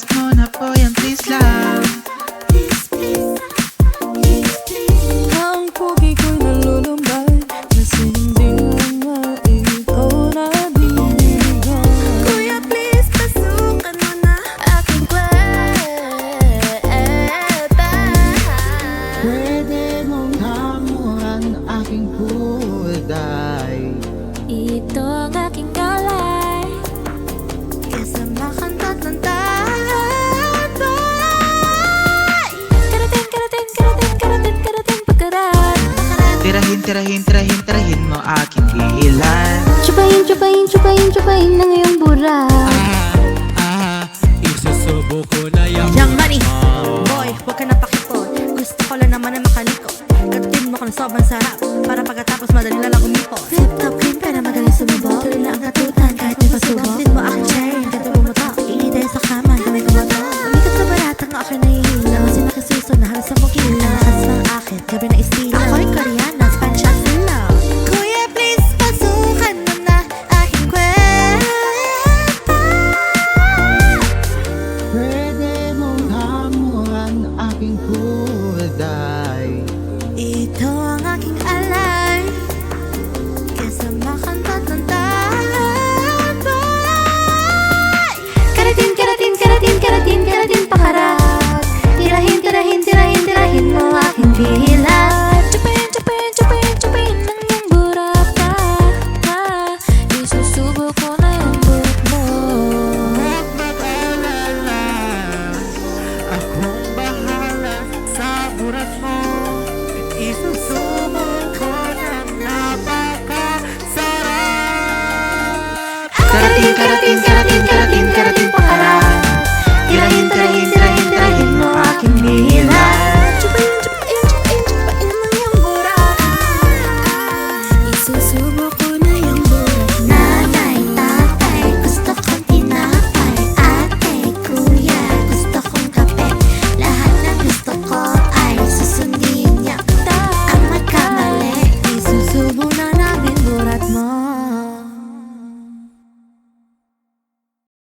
Miss ko please lang Please, please, please, please Ang pugi ko'y nalulumban Kasi na ito nabibigyan please, pasukan na aking kwarta Pwede mong hamuhan aking kulay Ito ang aking tirahin, tirahin, tirahin mo aking pihilan Chupain, chupain, chupain, chupain ng iyong bura. Ah, isusubo ko na yung Young money. Boy, huwag ka na pakipot Gusto ko lang naman na makalikot Katutin mo ko na sobrang sarap. Para pagkatapos madali na lang umipot. Flip top cream ka na magaling sumubok. Tuloy na ang katutan kahit may pasubok. Din mo aking chain, ganda bumutok Iinitay sa kama, gamay kumatok Umikat sa barata ng akin nahihila Kasi nakasuso na halos sa mukila Ang lakas ng akin, gabi na estilo Ako'y koreana,